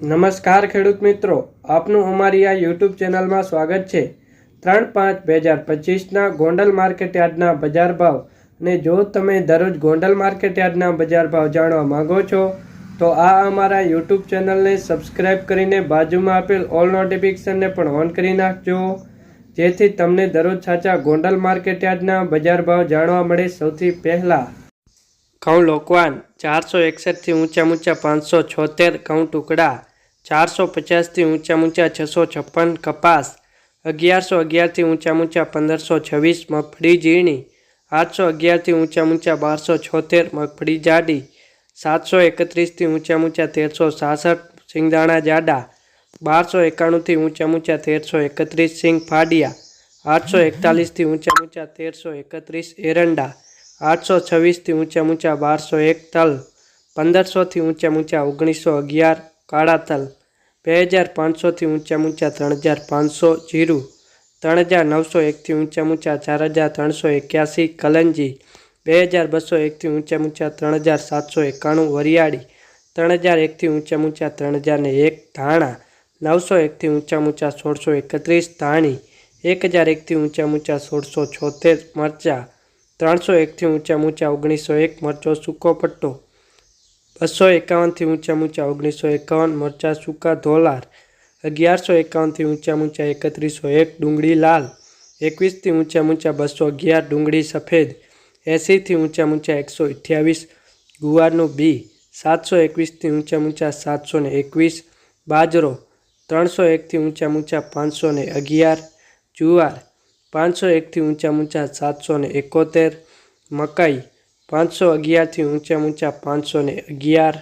નમસ્કાર ખેડૂત મિત્રો, આપનું અમારી આ યુટ્યુબ ચેનલમાં સ્વાગત છે. ત્રણ પાંચ બે હજાર પચીસના ગોંડલ માર્કેટ યાર્ડના બજાર ભાવ અને જો તમે દરરોજ ગોંડલ માર્કેટ યાર્ડના બજાર ભાવ જાણવા માંગો છો, તો આ અમારા યુટ્યુબ ચેનલને સબસ્ક્રાઇબ કરીને બાજુમાં આપેલ ઓલ નોટિફિકેશનને પણ ઓન કરી નાખજો. જેથી તમને દરરોજ સાચા ગોંડલ માર્કેટ યાર્ડના બજાર ભાવ જાણવા મળે સૌથી પહેલાં. ઘઉં લોકવાન ચારસો એકસઠથી ઊંચા ઊંચા પાંચસો છોતેર ઘઉં ટુકડા. ચારસો પચાસથી ઊંચા ઊંચા છસો છપ્પન કપાસ અગિયારસો અગિયારથી ઊંચા ઊંચા પંદરસો છવ્વીસ મગફળી ઝીણી આઠસો અગિયારથી ઊંચા ઊંચા બારસો છોતેર મગફળી જાડી સાતસો એકત્રીસથી ઊંચા ઊંચા તેરસો સાસઠ સિંગદાણા જાડા બારસો એકાણુંથી ઊંચા ઊંચા તેરસો એકત્રીસ સિંગ ફાડિયા આઠસો એકતાલીસથી ઊંચા ઊંચા તેરસો એકત્રીસ એરંડા આઠસો છવ્વીસથી ઊંચા ઊંચા બારસો એક તલ પંદરસોથી ઊંચા ઊંચા ઓગણીસો અગિયાર કાળા તલ બે હજાર પાંચસોથી ઊંચા ઊંચા ત્રણ હજાર પાંચસો જીરું, ત્રણ હજાર નવસો એકથી ઊંચા ઊંચા ચાર હજાર ત્રણસો એક્યાસી કલંજી, બે હજાર બસો એકથી ઊંચા ઊંચા ત્રણ હજાર સાતસો એકાણું વરિયાળી, ત્રણ હજાર એકથી ઊંચા ઊંચા ત્રણ હજાર ને એક ધાણા, નવસો એકથી ઊંચા ઊંચા સોળસો એકત્રીસ ધાણી, એક હજાર એકથી ઊંચા ઊંચા સોળસો છોતેર મરચાં, ત્રણસો એકથી ઊંચા ઊંચા ઓગણીસો એક મરચો સૂકો પટ્ટો બસો એકાવનથી ઊંચા ઊંચા ઓગણીસો એકાવન, મરચાં સૂકા ધોલાર. અગિયારસો એકાવનથી ઊંચા ઊંચા એકત્રીસો એક, ડુંગળી લાલ. એકવીસથી ઊંચા ઊંચા બસો અગિયાર, ડુંગળી સફેદ. એંસીથી ઊંચા ઊંચા એકસો અઠ્યાવીસ, ગુવારનું બી. સાતસો એકવીસથી ઊંચા ઊંચા સાતસો ને એકવીસ, બાજરો. ત્રણસો એકથી ઊંચા ઊંચા પાંચસો ને અગિયાર, જુવાર. પાંચસો એકથી ઊંચા ઊંચા સાતસો ને એકોતેર, મકાઈ. પાંચસો અગિયારથી ઊંચા ઊંચા પાંચસો ને અગિયાર.